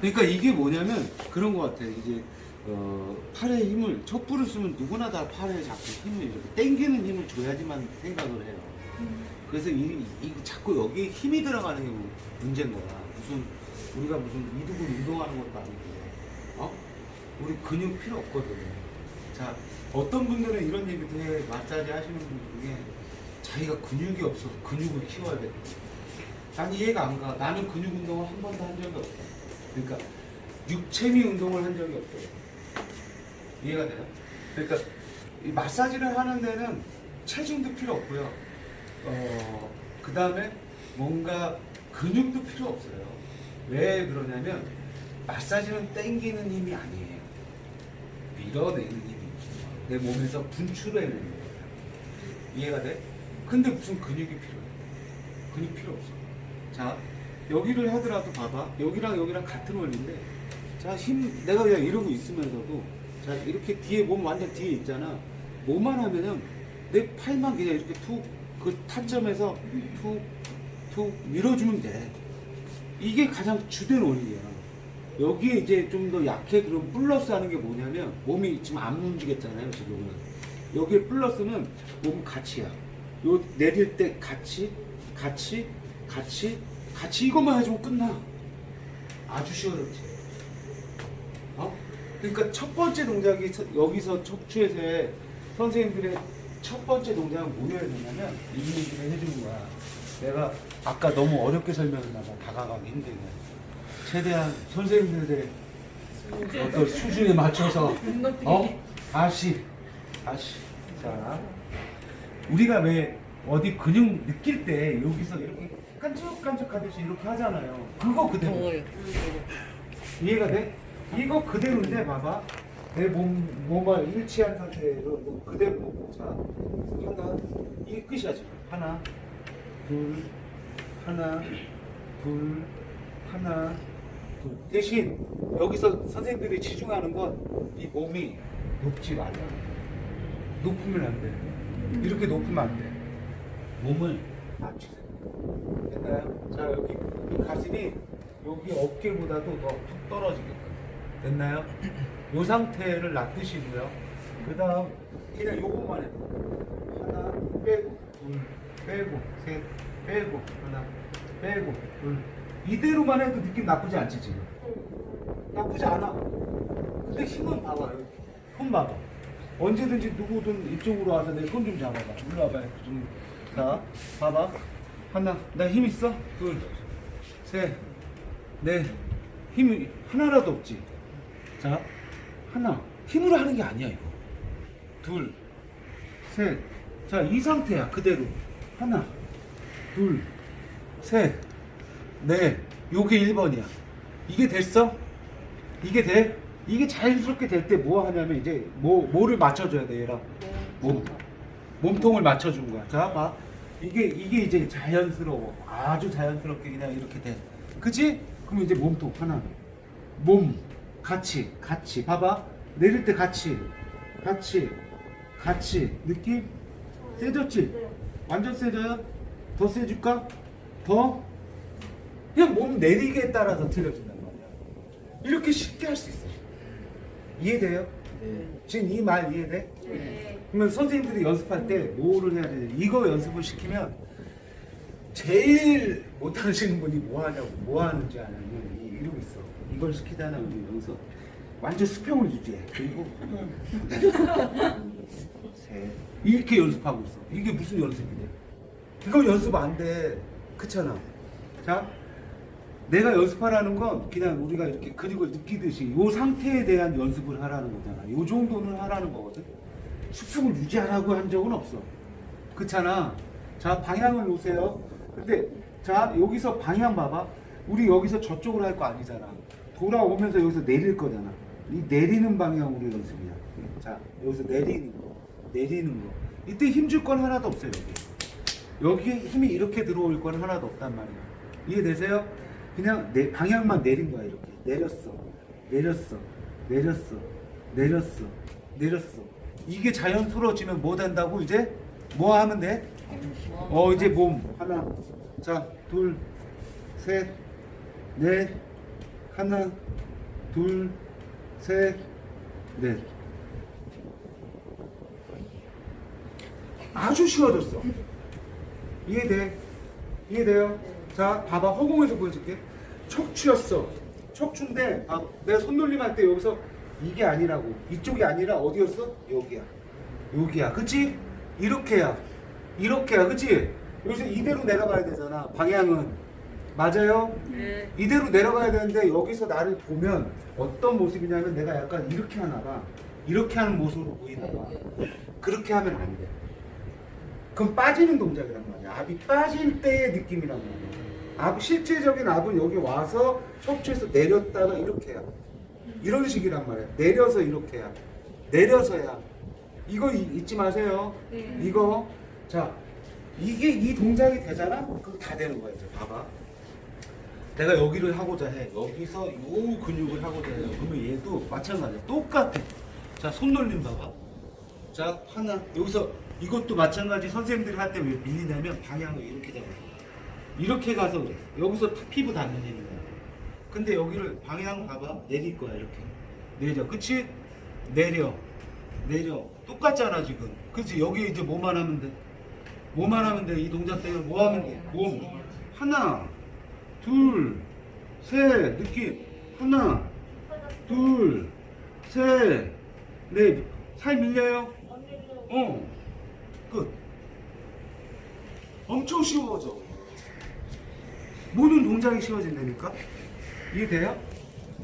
그러니까 이게 뭐냐면 그런 것 같아. 이제 어, 팔에 힘을 촛불을 쓰면 누구나 다 팔에 자꾸 힘을 이렇게 당기는 힘을 줘야지만 생각을 해요. 그래서 이, 이 자꾸 여기에 힘이 들어가는 게 문제인 거야. 무슨 우리가 무슨 이두근 운동하는 것도 아니고, 어? 우리 근육 필요 없거든. 자, 어떤 분들은 이런 얘기도 해. 마사지 하시는 분 중에 자기가 근육이 없어서 근육을 키워야 돼. 난 이해가 안 가. 나는 근육 운동을 한 번도 한 적이 없어. 그러니까 육체미 운동을 한 적이 없어요. 이해가 돼요? 그러니까 이 마사지를 하는 데는 체중도 필요 없고요. 어, 그 다음에 뭔가 근육도 필요 없어요. 왜 그러냐면 마사지는 땡기는 힘이 아니에요. 밀어내는 힘이 내 몸에서 분출해내는 거예요. 이해가 돼? 근데 무슨 근육이 필요해? 근육 필요 없어. 자, 여기를 하더라도 봐봐. 여기랑 여기랑 같은 원리인데, 자, 힘, 내가 그냥 이러고 있으면서도, 자, 이렇게 뒤에 몸 완전 뒤에 있잖아. 뭐만 하면은 내 팔만 그냥 이렇게 툭, 그 타점에서 툭, 툭 밀어주면 돼. 이게 가장 주된 원리야. 여기에 이제 좀 더 약해 그럼 플러스 하는 게 뭐냐면 몸이 지금 안 움직였잖아요 지금은 여기에 플러스는 몸 같이야 요 내릴 때 같이 같이 같이 같이 이것만 해주면 끝나. 아주 시원하지. 어? 그러니까 첫 번째 동작이 서- 여기서 척추에서의 선생님들의 첫 번째 동작은 뭐여야 되냐면 이 얘기를 해주는 거야. 내가 아까 너무 어렵게 설명했나 봐. 다가가기 힘들게. 최대한 선생님들의 어떤 수준에 맞춰서. 어? 아시 아시 자. 우리가 왜 어디 근육 느낄 때 여기서 이렇게 깐죽깐죽하듯이 이렇게 하잖아요. 그거 그대로. 덩어리. 이해가 돼? 이거 그대로인데 봐봐. 내 몸 몸을 일치한 상태로 이거 그대로 자 하나. 이게 끝이야 지금 하나 둘 하나 둘 하나 둘. 대신 여기서 선생님들이 치중하는 건 이 몸이 높지 말라. 높으면 안 돼. 이렇게 높으면 안 돼 몸을. 낮추세요 됐나요? 자 여기 이 가슴이 여기 어깨보다도 더 툭 떨어지게끔 됐나요? 이 상태를 놔두시고요. 그 다음 그냥 요것만 해도 하나 빼고 둘 빼고 셋 빼고 하나 빼고 둘. 이대로만 해도 느낌 나쁘지 않지 지금? 나쁘지 않아. 근데 힘은 봐봐. 여기 손 봐봐. 언제든지 누구든 이쪽으로 와서 내 손 좀 잡아봐. 일로 와봐. 좀. 자 봐봐. 하나 나 힘 있어? 둘 셋 넷. 힘이 하나라도 없지. 자 하나. 힘으로 하는 게 아니야 이거. 둘 셋 자 이 상태야 그대로. 하나 둘 셋 넷. 요게 1번이야. 이게 됐어? 이게 돼? 이게 자연스럽게 될 때 뭐 하냐면 이제 뭐 뭐를 맞춰줘야 돼 얘랑. 몸 몸통을 맞춰준 거야. 자 봐. 이게 이게 이제 자연스러워. 아주 자연스럽게 그냥 이렇게 돼. 그치? 그럼 이제 몸통 하나. 몸 같이 같이 봐봐. 내릴 때 같이 같이 같이 느낌 세졌지? 완전 세져요? 더 세줄까? 더? 그냥 몸 내리기에 따라서 틀려진단 말이야. 이렇게 쉽게 할 수 있어. 이해돼요? 지금 이 말 이해돼? 네. 그러면 선생님들이 연습할 때 뭐를 해야 되냐? 이거 연습을 시키면 제일 못하시는 분이 뭐 하냐고 뭐 하는지 아냐면 이- 이러고 있어. 이걸 시키잖아 우리 여기서 완전 수평을 유지해. 그리고 셋 이렇게 연습하고 있어. 이게 무슨 연습이냐? 이거 연습 안 돼. 그렇잖아. 자, 내가 연습하라는 건 그냥 우리가 이렇게 근육을 느끼듯이 이 상태에 대한 연습을 하라는 거잖아. 이 정도는 하라는 거거든. 수평을 유지하라고 한 적은 없어. 그렇잖아. 자, 방향을 놓으세요. 근데 자, 여기서 방향 봐봐. 우리 여기서 저쪽으로 할 거 아니잖아. 돌아오면서 여기서 내릴 거잖아. 이 내리는 방향으로 연습이야. 자, 여기서 내리는 거. 내리는 거. 이때 힘줄 건 하나도 없어요, 여기. 여기에 힘이 이렇게 들어올 건 하나도 없단 말이야. 이해되세요? 그냥 내 방향만 내린 거야 이렇게 내렸어, 내렸어, 내렸어, 내렸어, 내렸어. 이게 자연스러워지면 뭐 된다고 이제 뭐 하면 돼? 어 이제 몸 하나, 자 둘, 셋, 넷, 하나, 둘, 셋, 넷. 아주 쉬워졌어. 이해돼? 이해돼요? 자, 봐봐. 허공에서 보여줄게. 척추였어. 척추인데, 아, 내가 손놀림 할 때 여기서 이게 아니라고. 이쪽이 아니라 어디였어? 여기야. 여기야. 그치? 이렇게야. 이렇게야. 그치? 여기서 이대로 내려가야 되잖아. 방향은. 맞아요? 네. 이대로 내려가야 되는데 여기서 나를 보면 어떤 모습이냐면 내가 약간 이렇게 하나 봐. 이렇게 하는 모습으로 보이나 봐. 그렇게 하면 안 돼. 그럼 빠지는 동작이란 말이야. 압이 빠질 때의 느낌이란 말이야. 압, 실제적인 압은 여기 와서 척추에서 내렸다가 이렇게 해야. 이런 식이란 말이야. 내려서 이렇게 해야. 내려서야. 이거 이- 잊지 마세요. 네. 이거. 자, 이게 이 동작이 되잖아? 그럼 다 되는 거야. 이제 봐봐. 내가 여기를 하고자 해. 여기서 요 근육을 하고자 해요. 그러면 얘도 마찬가지야. 똑같아. 자, 손놀림 봐봐. 자, 하나. 여기서 이것도 마찬가지 선생님들이 할 때 왜 밀리냐면 방향을 이렇게 잡아. 이렇게 가서 그래. 여기서 다 피부 다 밀리는 거야. 근데 여기를 방향 봐봐. 내릴 거야, 이렇게. 내려. 그치? 내려. 내려. 똑같잖아, 지금. 그치? 여기 이제 뭐만 하면 돼? 뭐만 하면 돼? 이 동작 때문에 뭐 하면 돼? 몸. 하나, 둘, 셋. 느낌. 하나, 둘, 셋, 넷. 살 밀려요? 어. 끝. 엄청 쉬워져. 모든 동작이 쉬워진다니까? 이해돼요?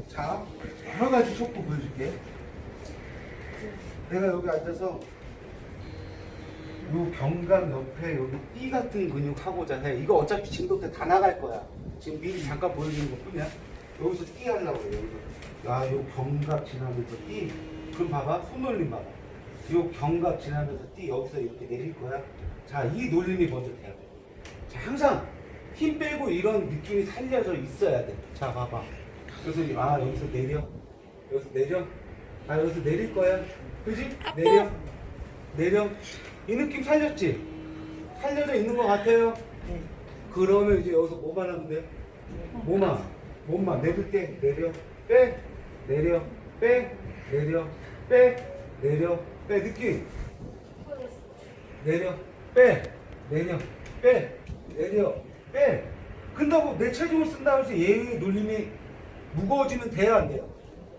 자, 여러 가지 촉구 보여줄게. 내가 여기 앉아서 요 견갑 옆에 여기 띠 같은 근육 하고자 해. 이거 어차피 진도 때 다 나갈 거야. 지금 미리 잠깐 보여주는 것 뿐이야. 여기서 띠 하려고 그래. 여기서. 야, 요 견갑 지나면서 띠. 그럼 봐봐. 손놀림 봐봐. 요 견갑 지나면서 띠 여기서 이렇게 내릴 거야. 자, 이 놀림이 먼저 돼야 돼. 자, 항상 힘 빼고 이런 느낌이 살려져 있어야 돼. 자, 봐봐. 그래서 아, 여기서 내려. 여기서 내려. 아, 여기서 내릴 거야. 그지? 내려. 내려. 이 느낌 살렸지? 살려져 있는 것 같아요? 그러면 이제 여기서 뭐만 하면 돼? 뭐만? 몸만 내릴 때 내려, 빼, 내려, 빼, 내려, 빼, 내려, 빼. 느낌. 내려, 빼, 내려, 빼, 내려, 빼. 근다고 내 체중을 쓴다고 해서 얘의 눌림이 무거워지면 돼야 안 돼요?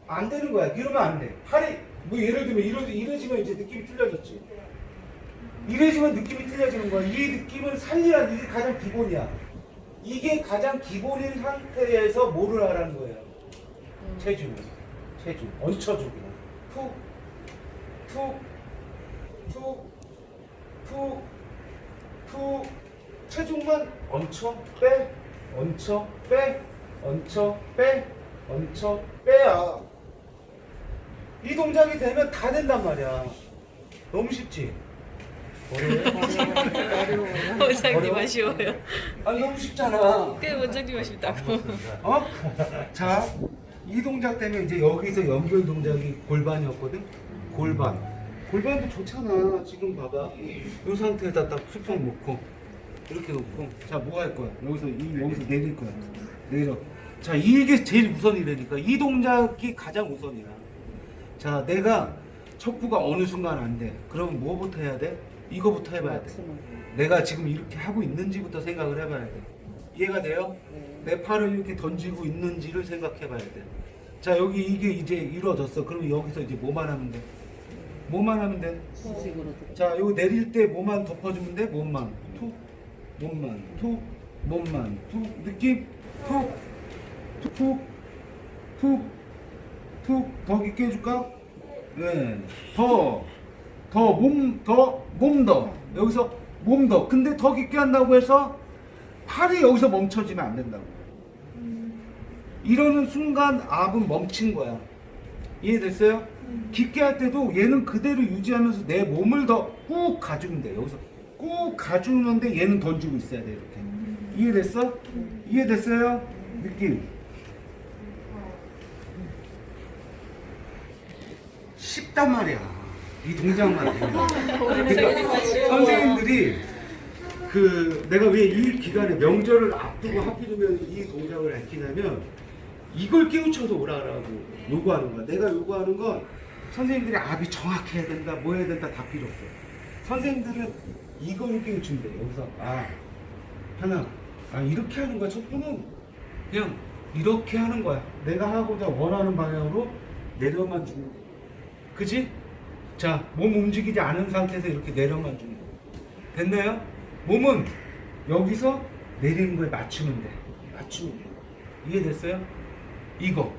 안 되는 거야. 이러면 안 돼. 팔이, 뭐 예를 들면 이러, 이러지면 이제 느낌이 틀려졌지. 이래지면 느낌이 틀려지는 거야. 이 느낌을 살리란 이게 가장 기본이야. 이게 가장 기본인 상태에서 뭐를 하라는 거예요? 체중. 체중. 얹혀주기. 툭, 툭, 툭, 툭, 10은 얹혀 빼 얹혀 빼 얹혀 빼 얹혀 빼야 이 동작이 되면 다 된단 말이야 너무 쉽지? 어려워요? 원장님 어려워. 아쉬워요 아니 너무 쉽잖아. 꽤 원장님 아쉽다고. 어? 자, 이 동작 때문에 이제 여기서 연결 동작이 골반이었거든. 골반. 골반도 좋잖아. 지금 봐봐. 이 상태에다 딱 수평 놓고. 이렇게 놓고. 자, 뭐할 거야? 여기서, 이, 여기서 내릴 거야. 내려. 자, 이게 제일 우선이라니까. 이 동작이 가장 우선이야. 자, 내가 척부가 어느 순간 안 돼. 그러면 뭐부터 해야 돼? 이거부터 해봐야 돼. 내가 지금 이렇게 하고 있는지부터 생각을 해봐야 돼. 이해가 돼요? 내 팔을 이렇게 던지고 있는지를 생각해봐야 돼. 자 여기 이게 이제 이루어졌어. 그러면 여기서 이제 뭐만 하면 돼? 뭐만 하면 돼? 자 이거 내릴 때 뭐만 덮어주면 돼? 몸만 툭, 몸만 툭, 몸만 툭. 느낌? 툭, 툭, 툭, 툭, 툭. 더 깊게 해줄까? 네. 더, 더, 몸, 더, 몸 더. 여기서 몸 더. 근데 더 깊게 한다고 해서 팔이 여기서 멈춰지면 안 된다고. 이러는 순간 압은 멈춘 거야. 이해됐어요? 깊게 할 때도 얘는 그대로 유지하면서 내 몸을 더 꾹 가주면 돼. 여기서 꾹 가주는데 얘는 던지고 있어야 돼. 이렇게. 이해됐어? 이해됐어요? 느낌. 쉽단 말이야. 이 동작만. 그러니까 선생님들이 그 내가 왜 이 기간에 명절을 앞두고 하필이면 이 동작을 익히냐면 이걸 깨우쳐서 오라라고 요구하는 거야. 내가 요구하는 건 선생님들이 압이 정확해야 된다, 뭐 해야 된다 다 필요 없어. 선생님들은 이걸 깨우치면 돼. 여기서 아 하나 아 이렇게 하는 거야. 척부는 그냥 이렇게 하는 거야. 내가 하고자 원하는 방향으로 내려만 주면 돼. 그지? 자, 몸 움직이지 않은 상태에서 이렇게 내려만 주면 돼. 됐나요? 몸은 여기서 내리는 거에 맞추면 돼. 맞추면 돼. 이해됐어요? 이거.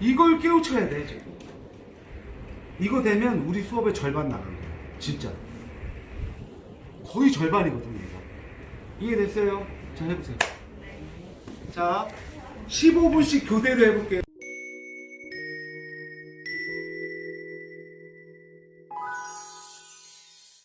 이걸 깨우쳐야 돼, 지금. 이거 되면 우리 수업의 절반 나간 거야. 진짜. 거의 절반이거든요, 이거. 이해됐어요? 자, 해보세요. 자, 15분씩 교대로 해볼게요.